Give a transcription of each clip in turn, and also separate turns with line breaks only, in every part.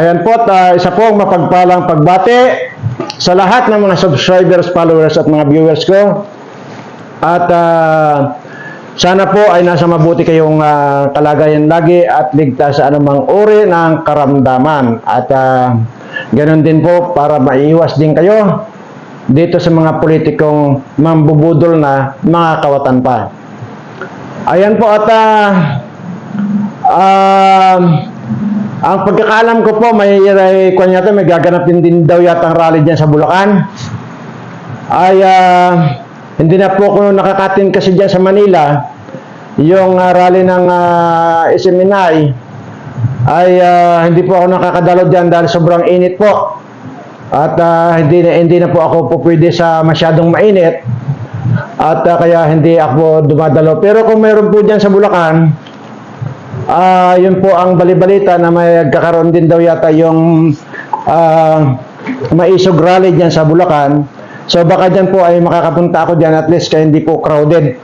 Ayan po, ah, isa po ang mapagpalang pagbate sa lahat ng mga subscribers, followers at mga viewers ko. At ah, sana po ay nasa mabuti kayong ah, kalagayan lagi at ligtas sa anumang uri ng karamdaman. At ah, ganun din po para maiiwas din kayo dito sa mga politikong mambubudol na mga kawatan pa. Ayan po at ah, um, ang pagkakaalam ko po, may, may, kung yata, may gaganapin din daw yata ang rally dyan sa Bulacan. Ay, ah, hindi na po ako nakakatin kasi dyan sa Manila. Yung ah, rally ng uh, SMNI ay ah, hindi po ako nakakadalo dyan dahil sobrang init po. At ah, hindi, na, hindi na po ako po pwede sa masyadong mainit. At ah, kaya hindi ako dumadalo. Pero kung mayroon po dyan sa Bulacan, Ah, yun po ang balibalita na may kakaroon din daw yata yung ah, maisog rally dyan sa Bulacan. So baka dyan po ay makakapunta ako dyan at least kaya hindi po crowded.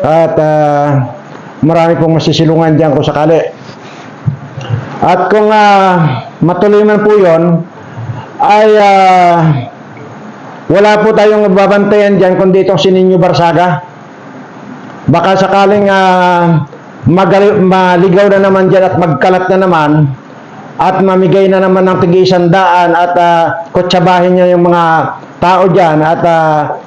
At ah, marami pong masisilungan dyan kung sakali. At kung ah, matuloy man po yun, ay ah, wala po tayong babantayan dyan kundi itong si Ninyo Barsaga. Baka sakaling ah, magali- maligaw na naman dyan at magkalat na naman at mamigay na naman ng tigi daan at uh, kutsabahin niya yung mga tao dyan at ah,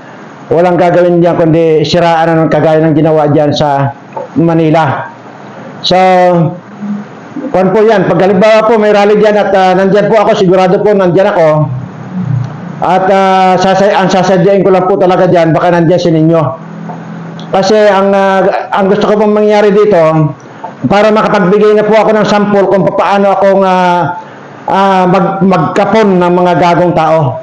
walang gagawin dyan kundi siraan na ng kagaya ng ginawa dyan sa Manila. So, kung po yan, pag halimbawa po may rally dyan at ah, nandyan po ako, sigurado po nandyan ako at uh, sasay ang sasadyain ko lang po talaga dyan, baka nandyan si ninyo. Kasi ang ah, ang gusto ko pong mangyari dito para makapagbigay na po ako ng sample kung paano ako ah, ah, mag, magkapon ng mga gagong tao.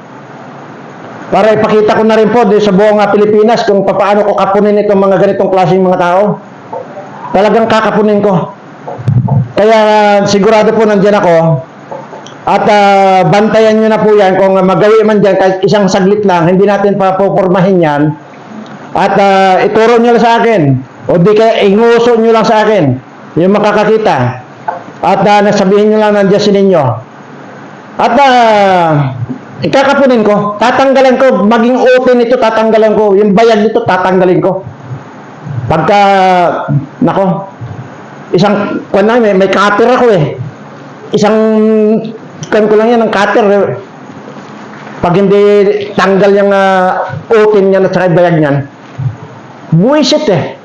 Para ipakita ko na rin po sa buong ah, Pilipinas kung paano ko kapunin itong mga ganitong klaseng mga tao. Talagang kakapunin ko. Kaya sigurado po nandiyan ako. At ah, bantayan nyo na po yan kung magawi man dyan kahit isang saglit lang, hindi natin papopormahin yan. At ah, ituro nyo lang sa akin. O di kaya inguso nyo lang sa akin. Yung makakakita. At ah, nasabihin nyo lang nandiyan si ninyo. At ah, ikakapunin ko. Tatanggalan ko. Maging open ito, tatanggalan ko. Yung bayad nito, tatanggalin ko. Pagka, nako, isang, kung may, may cutter ako eh. Isang, kan ko lang yan, ng cutter. Pag hindi tanggal yung uh, open niya at saka bayad niyan, buwisit eh.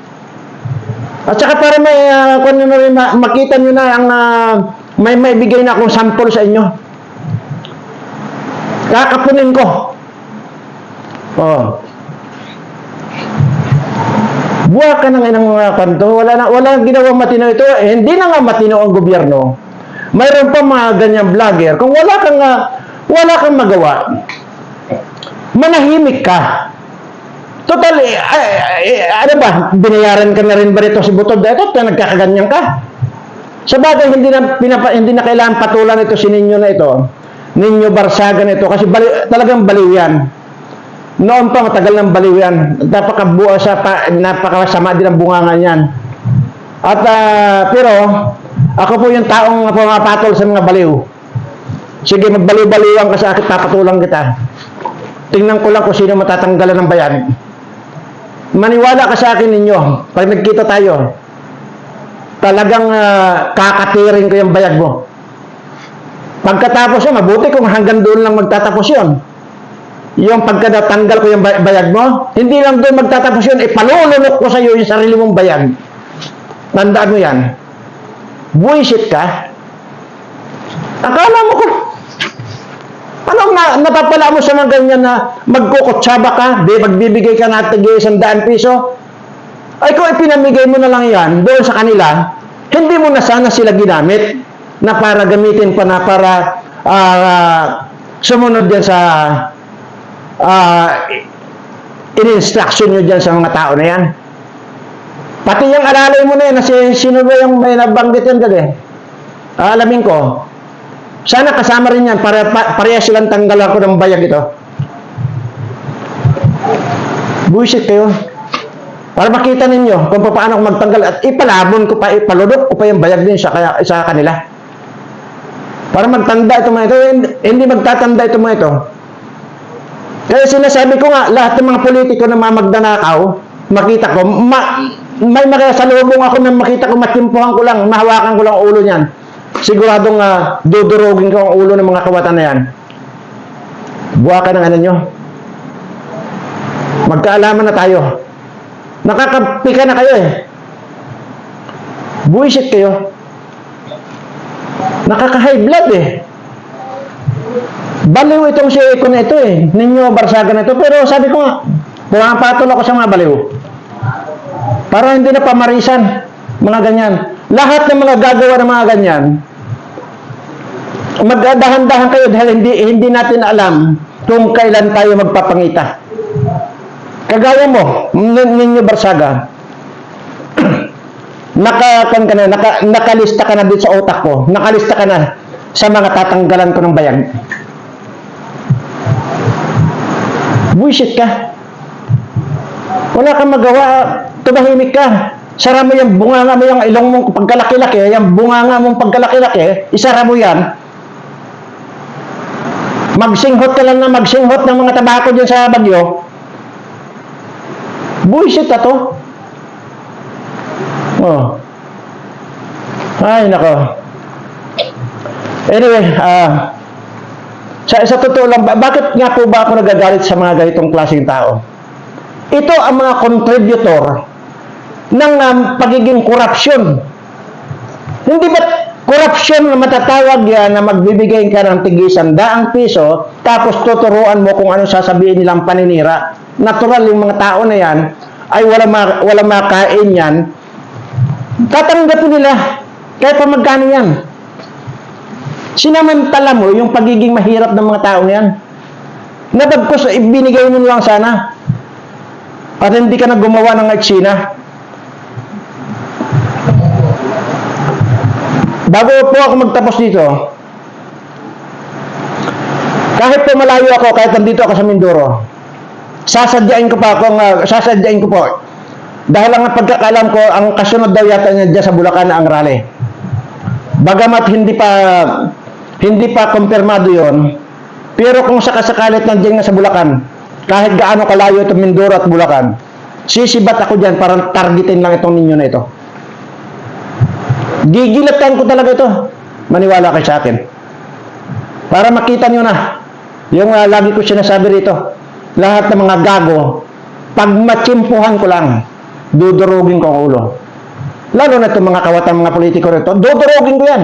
At saka para may, uh, kung ano rin, ma- makita nyo na ang, ah, may may bigay na akong sample sa inyo. Kakapunin ko. Oh. Buwa ka ng inang mga kanto. Wala na, wala nang ginawang matino ito. Eh, hindi na nga matino ang gobyerno. Mayroon pa mga ganyang vlogger. Kung wala kang, ah, wala kang magawa, manahimik ka. Total, eh, ay, ay, ano ba, binayaran ka na rin ba rito si Butod? Ito, nagkakaganyan ka. Sa bagay, hindi na, pinapa, hindi na kailangan patulan ito si Ninyo na ito. Ninyo Barsaga na ito. Kasi bali, talagang baliw yan. Noon pa, matagal ng baliw yan. Napakabuo sa, pa, napakasama din ang bungangan yan. At, ah, pero, ako po yung taong pumapatol sa mga baliw. Sige, magbaliw-baliwan ka sa akin, papatulang kita. Tingnan ko lang kung sino matatanggalan ng bayad. Maniwala ka sa akin ninyo, pag nagkita tayo, talagang ah, kakatirin ko yung bayad mo. Pagkatapos yun, mabuti kung hanggang doon lang magtatapos yun. Yung pagkadatanggal ko yung bay- bayad mo, hindi lang doon magtatapos yun, ipalulunok ko sa iyo yung sarili mong bayad. Tandaan mo yan. Buisit ka. Akala mo ko, Anong na, napapala mo sa mga ganyan na magkukutsaba ka, di magbibigay ka na tigay isang daan piso? Ay kung ipinamigay mo na lang yan doon sa kanila, hindi mo na sana sila ginamit na para gamitin pa na para ah, sumunod yan sa uh, in-instruction nyo dyan sa mga tao na yan. Pati yung alalay mo na yan, na si, sino ba yung may nabanggit yan dali? Alamin ko, sana kasama rin yan para pa, pareha silang tanggalan ko ng bayag ito. Buisit kayo. Para makita ninyo kung paano ako magtanggal at ipalabon ko pa, ipaludok ko pa yung bayag din sa, kaya, sa kanila. Para magtanda ito mga ito, hindi, hindi magtatanda ito mga ito. Kaya sinasabi ko nga, lahat ng mga politiko na mamagdanakaw, makita ko, ma, may makasalubong ako na makita ko, matimpuhan ko lang, mahawakan ko lang ang ulo niyan. Siguradong uh, dudurugin ko ang ulo ng mga kawatan na yan. Buwa ka ng ano nyo. Magkaalaman na tayo. Nakakapika na kayo eh. Buisit kayo. Nakaka-high blood eh. Baliw itong si Eko na ito eh. Ninyo Barsaga na ito. Pero sabi ko nga, pumapatol ako sa mga baliw. Para hindi na pamarisan. Mga ganyan. Lahat ng mga gagawa ng mga ganyan, magdahan-dahan kayo dahil hindi, hindi natin alam kung kailan tayo magpapangita. Kagaya mo, nin- ninyo Barsaga, nakakan ka na, naka, nakalista ka na dito sa utak ko, nakalista ka na sa mga tatanggalan ko ng bayag. Buisit ka. Wala kang magawa, tumahimik ka. Sara mo yung bunganga mo yung ilong mong pagkalaki-laki, yung bunganga mong pagkalaki-laki, isara mo yan. Magsinghot ka lang na magsinghot ng mga tabako dyan sa bagyo. Buisit na to. Oh. Ay, nako. Anyway, ah, sa, sa totoo lang, ba- bakit nga po ba ako nagagalit sa mga ganitong klaseng tao? Ito ang mga contributor ng um, pagiging korupsyon. Hindi ba korupsyon na matatawag yan na magbibigay ka ng tigisan daang piso tapos tuturuan mo kung ano sasabihin nilang paninira. Natural yung mga tao na yan ay wala, ma- wala makain yan. Tatanggapin nila kahit pa magkano yan. Sinamantala mo yung pagiging mahirap ng mga tao yan. Nabagkos, ibinigay mo lang sana. At hindi ka na gumawa ng eksina. Bago po ako magtapos dito, kahit po malayo ako, kahit nandito ako sa Mindoro, sasadyain ko pa akong, uh, sasadyain ko po. Dahil ang pagkakalam ko, ang kasunod daw yata niya dyan sa Bulacan ang rally. Bagamat hindi pa hindi pa kumpirmado yon, pero kung sakasakalit nandiyan nga sa Bulacan, kahit gaano kalayo itong Mindoro at Bulacan, sisibat ako dyan para targetin lang itong ninyo na ito. Gigilatan ko talaga ito. Maniwala kayo sa akin. Para makita nyo na, yung ah, lagi ko sinasabi rito, lahat ng mga gago, pag matsimpuhan ko lang, dudurugin ko ang ulo. Lalo na itong mga kawatan mga politiko rito, dudurugin ko yan.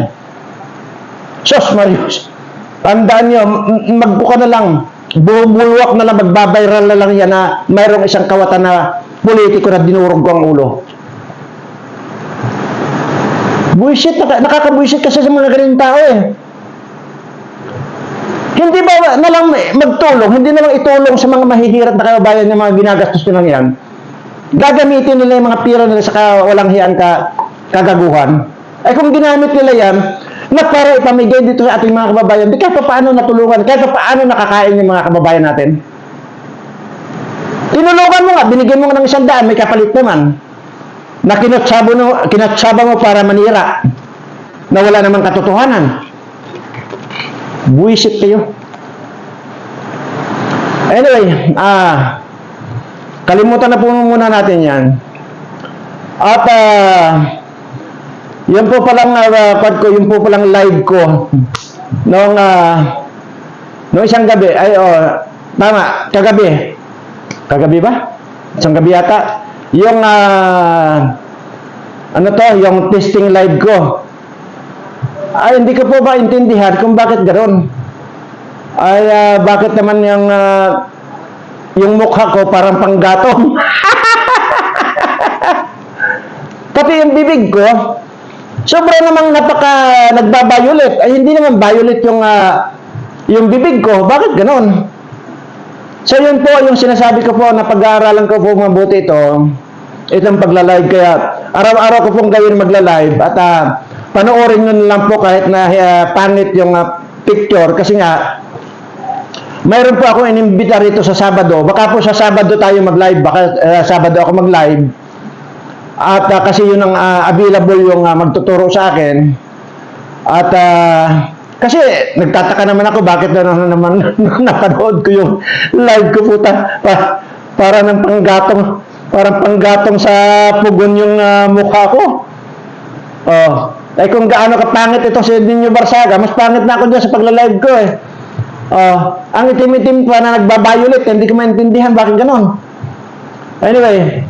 Sos Marius, tandaan nyo, magbuka na lang, bubulwak na lang, magbabayral na lang yan na mayroong isang kawatan na politiko na dinurog ko ang ulo. Buisit, naka, nakakabuisit kasi sa mga ganun tao eh. Hindi ba na lang magtulong, hindi na lang itulong sa mga mahihirap na kababayan ng mga ginagastos nila yan. Gagamitin nila yung mga pira nila sa walang hiyang ka, kagaguhan. Ay kung ginamit nila yan, na para ipamigay dito sa ating mga kababayan, di kahit pa paano natulungan, kahit pa paano nakakain yung mga kababayan natin. Tinulungan mo nga, binigyan mo nga ng isang daan, may kapalit naman. Na kinatsaba mo, kinatsaba mo para manira. Na wala namang katotohanan. Buisit kayo. Anyway, ah, kalimutan na po muna natin yan. At, ah, yan po palang, uh, ko, yung po palang live ko. Noong, ah, noong isang gabi, ay, oh, tama, kagabi. Kagabi ba? Isang gabi yata. Yung, ah, ano to, yung testing live ko. Ay, hindi ko po ba intindihan kung bakit ganoon. Ay, ah, bakit naman yung, ah, yung mukha ko parang panggatong. Pati yung bibig ko, sobra namang napaka nagba-violet. Ay, hindi naman violet yung, ah, yung bibig ko. Bakit ganoon? So, yun po yung sinasabi ko po na pag-aaralan ko po mabuti ito. Itong pagla-live kaya araw-araw ko pong gawin magla-live at ah, panoorin nyo lang po kahit na ah, pangit yung ah, picture kasi nga mayroon po ako inimbita rito sa Sabado. Baka po sa Sabado tayo mag-live, baka ah, Sabado ako mag-live. At ah, kasi yun ang ah, available yung ah, magtuturo sa akin. At ah, Kasi nagtataka naman ako bakit na na- naman napanood ko yung live ko puta. Pa, para ng panggatong, parang panggatong sa pugon yung ah, mukha ko. Oh, ay kung gaano kapangit ito si Edinho Barsaga, mas pangit na ako dyan sa pagla-live ko eh. Oh, ang itim-itim pa na nagbabayulit, hindi ko maintindihan bakit ganon. Anyway,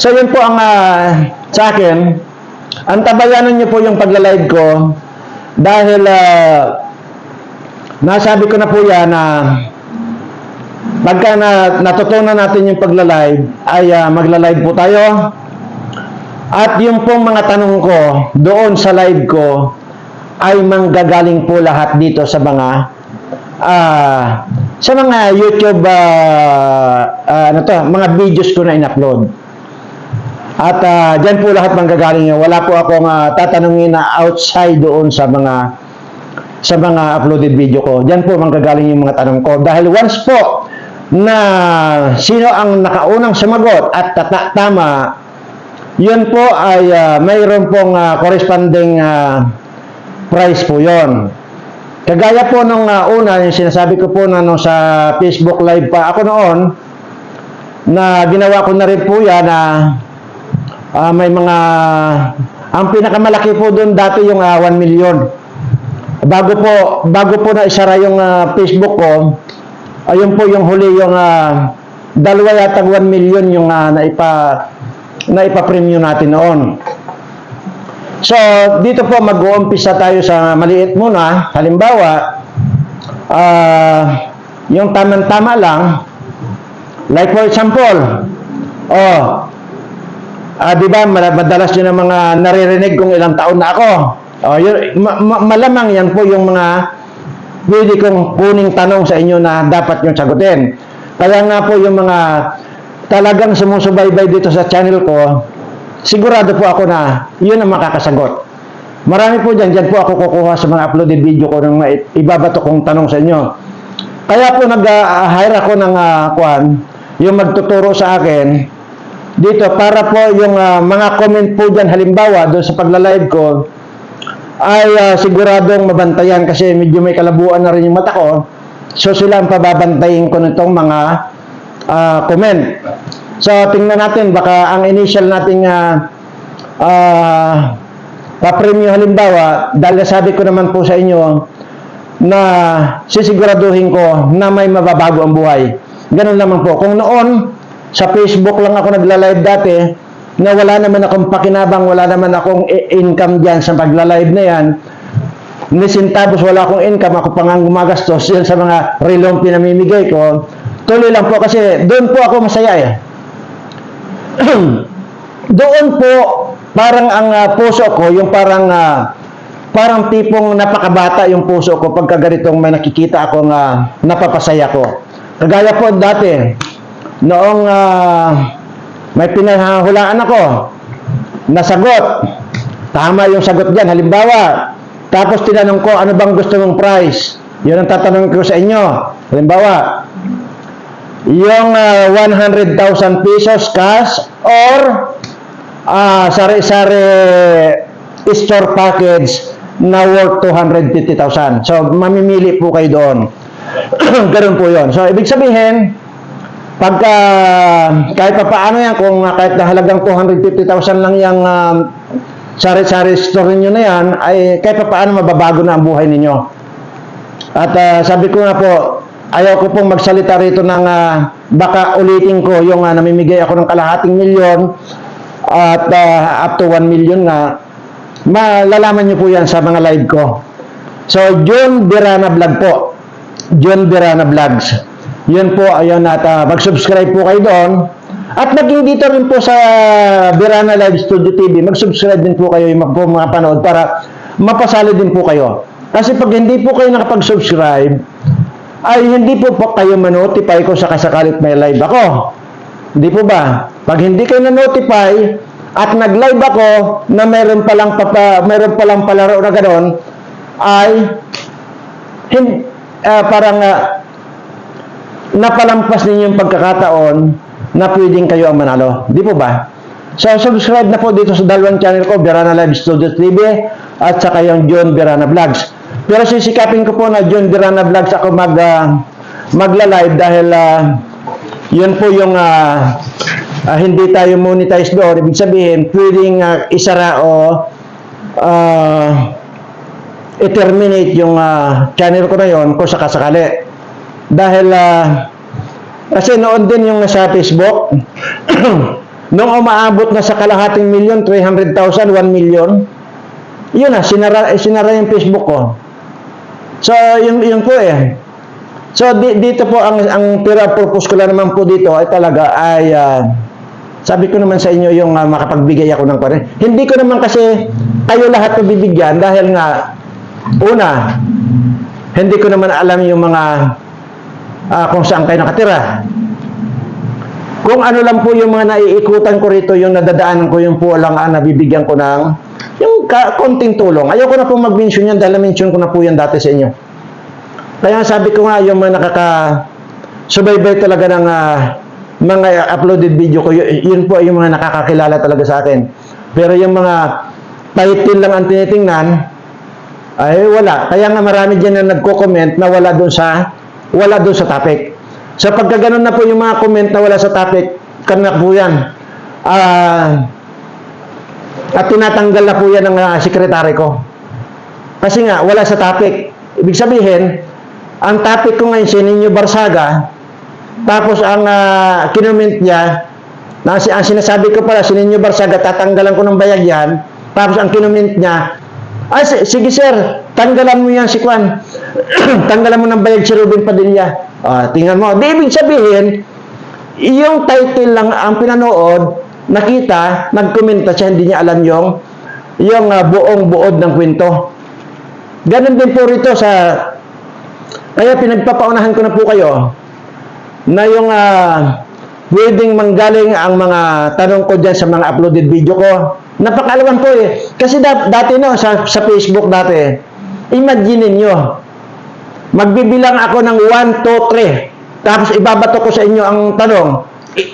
so yun po ang ah, sa akin, ang tabayanan niyo po yung pagla-live ko dahil ah, nasabi ko na po yan na pagka na, natutunan natin yung pagla-live ay ah, magla-live po tayo at yung pong mga tanong ko doon sa live ko ay manggagaling po lahat dito sa mga ah, sa mga YouTube ah, ah, ano to, mga videos ko na in-upload. At ah, diyan po lahat manggagaling yun. Wala po akong ah, tatanungin na outside doon sa mga sa mga uploaded video ko. Diyan po manggagaling yung mga tanong ko. Dahil once po na sino ang nakaunang sumagot at tata- tama, yun po ay ah, mayroon pong ah, corresponding ah, price po yon. Kagaya po nung ah, una, yung sinasabi ko po na nung sa Facebook live pa ako noon, na ginawa ko na rin po yan na ah, may mga, ang pinakamalaki po doon dati yung ah, 1 million. Bago po, bago po na isara yung ah, Facebook ko, ayun po yung huli yung ah, dalawa yata 1 million yung ah, naipa naipa-premium natin noon. So, dito po mag-uumpisa tayo sa maliit muna. Halimbawa, ah, yung tamang-tama lang, like for example, oh, ah, di ba, mad- madalas yun ang mga naririnig kung ilang taon na ako. Oh, yun, ma- ma- malamang yan po yung mga pwede kong kuning tanong sa inyo na dapat yung sagutin. Kaya nga po yung mga talagang sumusubaybay dito sa channel ko, sigurado po ako na yun ang makakasagot. Marami po dyan, dyan po ako kukuha sa mga uploaded video ko ng ibabato kong tanong sa inyo. Kaya po nag-hire ako ng uh, kwan, yung magtuturo sa akin dito para po yung ah, mga comment po dyan halimbawa doon sa pagla-live ko ay ah, siguradong mabantayan kasi medyo may kalabuan na rin yung mata ko. So sila ang pababantayin ko nitong mga ah, comment. So tingnan natin baka ang initial nating ah ah, pa-premyo halimbawa dahil sabi ko naman po sa inyo na sisiguraduhin ko na may mababago ang buhay. Ganun naman po. Kung noon sa Facebook lang ako nagla-live dati na wala naman akong pakinabang, wala naman akong income diyan sa pagla-live na yan, ni centavos wala akong income, ako pa nga gumagastos yan sa mga relong pinamimigay ko. Tuloy lang po kasi doon po ako masaya eh. doon po parang ang ah, puso ko yung parang ah, parang tipong napakabata yung puso ko pagka ganitong may nakikita ako nga napapasaya ko. Kagaya po dati noong ah, may pinahulaan ako nasagot tama yung sagot diyan halimbawa tapos tinanong ko ano bang gusto mong price yun ang tatanungin ko sa inyo halimbawa yung ah, 100,000 pesos cash or ah sari-sari store package na worth 250,000. So, mamimili po kayo doon. Ganun po yon. So, ibig sabihin, pagka kahit pa paano yan, kung ah, kahit na halagang 250,000 lang yung ah, sari-sari store ninyo na yan, ay kahit pa paano mababago na ang buhay ninyo. At ah, sabi ko nga po, ayaw ko pong magsalita rito ng ah, baka ulitin ko yung ah, namimigay ako ng kalahating milyon at ah, up to 1 million nga. Malalaman niyo po yan sa mga live ko. So, John Birana Vlog po. John Birana Vlogs. Yun po, ayun at ah, mag-subscribe po kayo doon. At naging dito rin po sa Birana Live Studio TV, mag-subscribe din po kayo yung mag- po mga panood para mapasali din po kayo. Kasi pag hindi po kayo nakapag-subscribe, ay hindi po po kayo manotify kung sakasakalit may live ako. Hindi po ba? Pag hindi kayo na-notify at nag-live ako na mayroon palang papa, mayroon palang palaro na gano'n, ay hin, ah, parang ah, napalampas ninyo yung pagkakataon na pwedeng kayo ang manalo. Di po ba? So, subscribe na po dito sa dalawang channel ko, Berana Live Studios TV at saka yung John Berana Vlogs. Pero sisikapin ko po na John Dirana Vlogs ako mag, ah, magla-live dahil ah, yun po yung ah, ah, hindi tayo monetize doon. Ibig sabihin, pwedeng ah, isara o ah, i-terminate yung ah, channel ko na yon kung sakasakali. Dahil ah, kasi noon din yung sa Facebook, nung umaabot na sa kalahating milyon, 300,000, 1 million, yun na, sinara, eh, sinara yung Facebook ko. So, yun, yun po eh. So, di, dito po, ang, ang pira purpose ko lang naman po dito ay talaga ay, ah, sabi ko naman sa inyo yung ah, makapagbigay ako ng pare. Hindi ko naman kasi kayo lahat mabibigyan dahil nga, una, hindi ko naman alam yung mga ah, kung saan kayo nakatira. Kung ano lang po yung mga naiikutan ko rito, yung nadadaanan ko, yung po lang ang nabibigyan ko ng yung ka, konting tulong. Ayoko na po mag-mention yan dahil na-mention ko na po yan dati sa inyo. Kaya sabi ko nga, yung mga nakaka subaybay talaga ng ah, mga uploaded video ko, yun po yung mga nakakakilala talaga sa akin. Pero yung mga title lang ang tinitingnan, ay wala. Kaya nga marami dyan na nagko-comment na wala doon sa wala doon sa topic. So pagka ganun na po yung mga comment na wala sa topic, kanina po yan. Ah, at tinatanggal na po yan ng ah, sekretary ko. Kasi nga, wala sa topic. Ibig sabihin, ang topic ko ngayon si Ninyo Barsaga, tapos ang uh, kinoment niya, na, ang sinasabi ko pala, si Ninyo Barsaga, tatanggalan ko ng bayag yan, tapos ang kinoment niya, ay, si- sige sir, tanggalan mo yan si Kwan. tanggalan mo ng bayag si Ruben Padilla. Ah, tingnan mo. Di ibig sabihin, yung title lang ang pinanood, nakita, nagkomenta siya, hindi niya alam yung yung ah, buong buod ng kwento. Ganon din po rito sa kaya pinagpapaunahan ko na po kayo na yung ah, pwedeng manggaling ang mga tanong ko dyan sa mga uploaded video ko. Napakalaman po eh. Kasi da- dati no, sa, sa Facebook dati, imagine niyo magbibilang ako ng 1, 2, 3, tapos ibabato ko sa inyo ang tanong,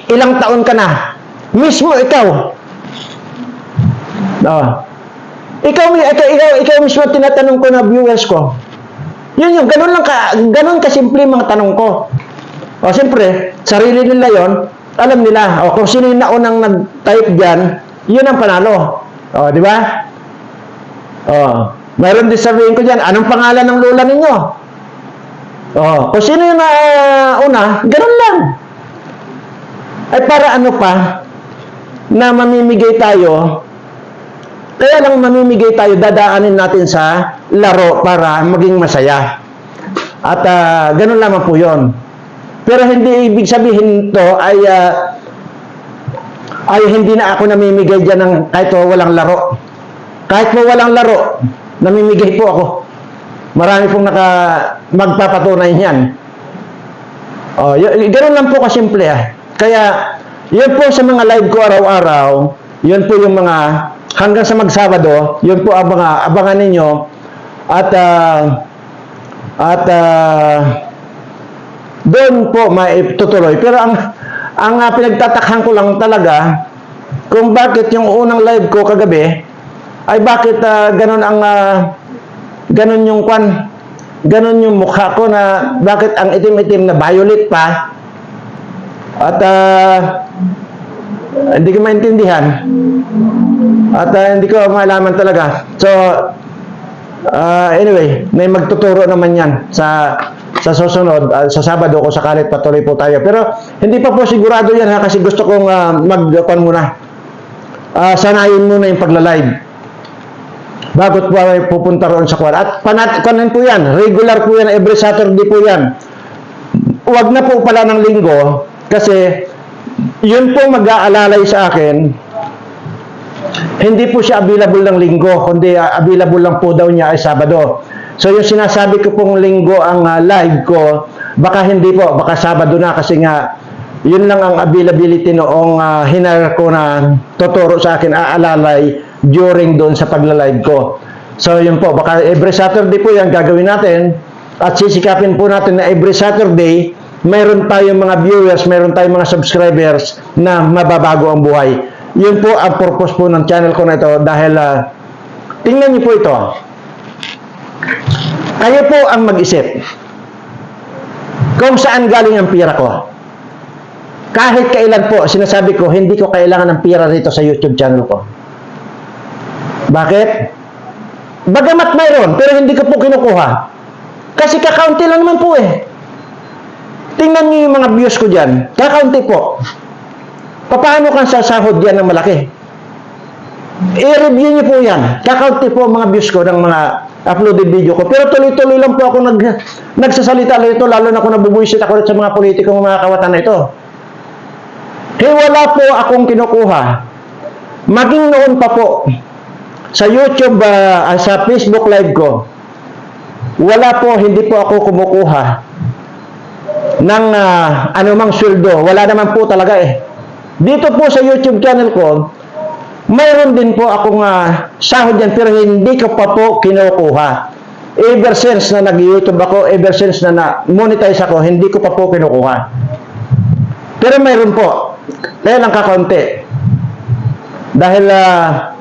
ilang taon ka na? Mismo ikaw. No. Ikaw, ikaw, ikaw, ikaw mismo tinatanong ko na viewers ko. Yun yung, ganun lang ka, ganun kasimple yung mga tanong ko. O, siyempre, sarili nila yon alam nila. O, kung sino yung naunang nag-type dyan, yun ang panalo. O, di ba? O, mayroon din sabihin ko dyan, anong pangalan ng lola ninyo? O, kung sino yung nauna, ganun lang. Ay, para ano pa, na mamimigay tayo, kaya lang mamimigay tayo, dadaanin natin sa laro para maging masaya. At ah, ganun lamang po yon. Pero hindi ibig sabihin to ay ah, ay hindi na ako namimigay dyan ng kahit walang laro. Kahit po walang laro, namimigay po ako. Marami pong naka magpapatunay niyan. Oh, y- ganun lang po kasimple ah. Kaya yun po sa mga live ko araw-araw, yun po yung mga hanggang sa magsabado, yun po ang mga abangan ninyo at ah, at ah, doon po maitutuloy. Pero ang ang ah, pinagtatakhan ko lang talaga kung bakit yung unang live ko kagabi ay bakit ah, ganun ang ah, ganun yung kwan? Ganun yung mukha ko na bakit ang itim-itim na violet pa? At ah, hindi ko maintindihan. At ah, hindi ko malaman talaga. So ah, anyway may magtuturo naman yan sa sa susunod. Ah, sa Sabado kung sakalit patuloy po tayo. Pero hindi pa po sigurado yan ha kasi gusto kong uh, mag muna. Ah, sanayin muna yung pagla-live bago po ay pupunta roon sa kwan. At panat kanan po yan, regular po yan, every Saturday po yan. Huwag na po pala ng linggo kasi yun po mag-aalalay sa akin hindi po siya available ng linggo, kundi uh, available lang po daw niya ay Sabado. So yung sinasabi ko pong linggo ang uh, live ko, baka hindi po, baka Sabado na kasi nga yun lang ang availability noong uh, hinar ko na tuturo sa akin aalalay during doon sa pagla-live ko. So yun po, baka every Saturday po yan gagawin natin at sisikapin po natin na every Saturday mayroon tayong mga viewers, mayroon tayong mga subscribers na mababago ang buhay. Yun po ang purpose po ng channel ko na ito dahil ah, tingnan niyo po ito. Kayo po ang mag-isip kung saan galing ang pira ko. Kahit kailan po, sinasabi ko, hindi ko kailangan ng pira rito sa YouTube channel ko. Bakit? Bagamat mayroon, pero hindi ko po kinukuha. Kasi kakaunti lang naman po eh. Tingnan niyo yung mga views ko dyan. Kakaunti po. Paano kang sasahod yan ng malaki? I-review niyo po yan. Kakaunti po mga views ko ng mga uploaded video ko. Pero tuloy-tuloy lang po ako nag, nagsasalita rito, lalo na kung nabubuisit ako sa mga politikong mga kawatan na ito. Eh, wala po akong kinukuha. Maging noon pa po, sa YouTube, ah, sa Facebook live ko, wala po, hindi po ako kumukuha ng ah, anumang sweldo. Wala naman po talaga eh. Dito po sa YouTube channel ko, mayroon din po akong ah, sahod yan, pero hindi ko pa po kinukuha. Ever since na nag-YouTube ako, ever since na na-monetize ako, hindi ko pa po kinukuha. Pero mayroon po. Kaya lang kakaunti. Dahil, ah,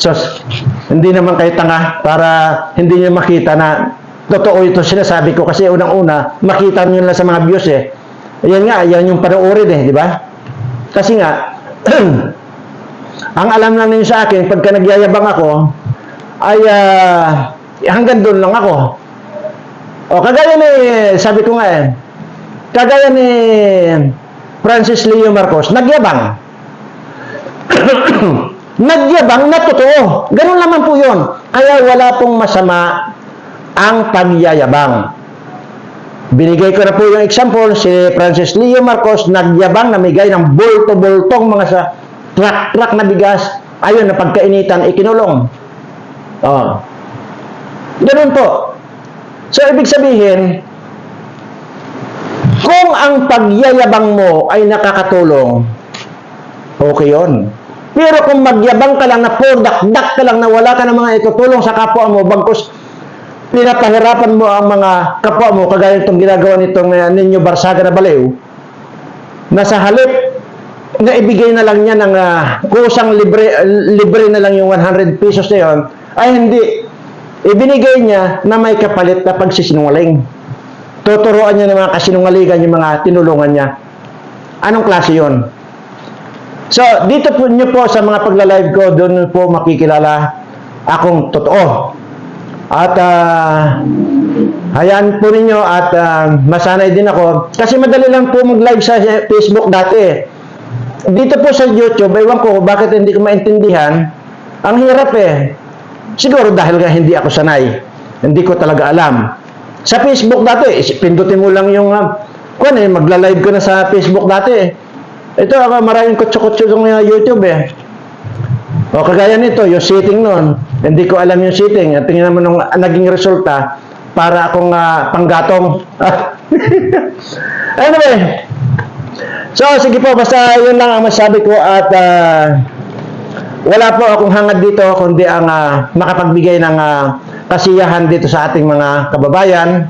sos, hindi naman kayo tanga para hindi nyo makita na totoo ito sinasabi ko kasi unang-una, makita nyo lang sa mga views eh. Ayan nga, yan yung panoorin eh, di ba? Kasi nga, ang alam lang ninyo sa akin, pagka nagyayabang ako, ay ah, hanggang doon lang ako. O kagaya ni, sabi ko nga eh, kagaya ni Francis Leo Marcos, nagyabang. nagyabang na totoo. Ganun naman po yun. Kaya wala pong masama ang pagyayabang. Binigay ko na po yung example, si Francis Leo Marcos nagyabang namigay ng bulto-bultong mga sa truck-truck na bigas. Ayun, na pagkainitan, ikinulong. Oh. Ganun po. So, ibig sabihin, kung ang pagyayabang mo ay nakakatulong, okay yun. Pero kung magyabang ka lang na product-dak ka lang na wala ka ng mga itutulong sa kapwa mo, bagkus pinapahirapan mo ang mga kapwa mo, kagaya itong ginagawa nitong uh, ninyo Barsaga na Baliw, na sa halip na ibigay na lang niya ng uh, kusang libre, libre na lang yung 100 pesos na yun, ay hindi. Ibinigay niya na may kapalit na pagsisinungaling. Tuturuan niya ng mga kasinungalingan yung mga tinulungan niya. Anong klase yon? So, dito po niyo po sa mga pagla-live ko, doon po makikilala akong totoo. At uh, hayaan po ninyo at uh, masanay din ako. Kasi madali lang po mag-live sa Facebook dati. Dito po sa YouTube, ewan ko bakit hindi ko maintindihan. Ang hirap eh. Siguro dahil nga hindi ako sanay. Hindi ko talaga alam. Sa Facebook dati, pindutin mo lang yung uh, kung eh, magla-live ko na sa Facebook dati eh. Ito, ako, maraming kutso-kutso ng YouTube eh. O kagaya nito, yung setting nun, hindi ko alam yung setting. At tingnan mo nung naging resulta, para akong uh, panggatong. anyway, so sige po, basta yun lang ang masabi ko at uh, wala po akong hangad dito kundi ang uh, makapagbigay ng uh, kasiyahan dito sa ating mga kababayan.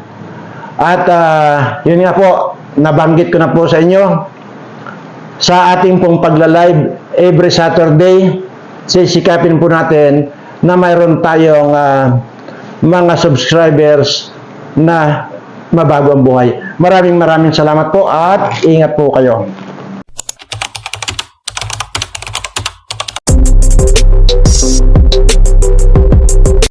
At uh, yun nga po, nabanggit ko na po sa inyo sa ating pong pagla-live every Saturday, sisikapin po natin na mayroon tayong uh, mga subscribers na mabago ang buhay. Maraming maraming salamat po at ingat po kayo.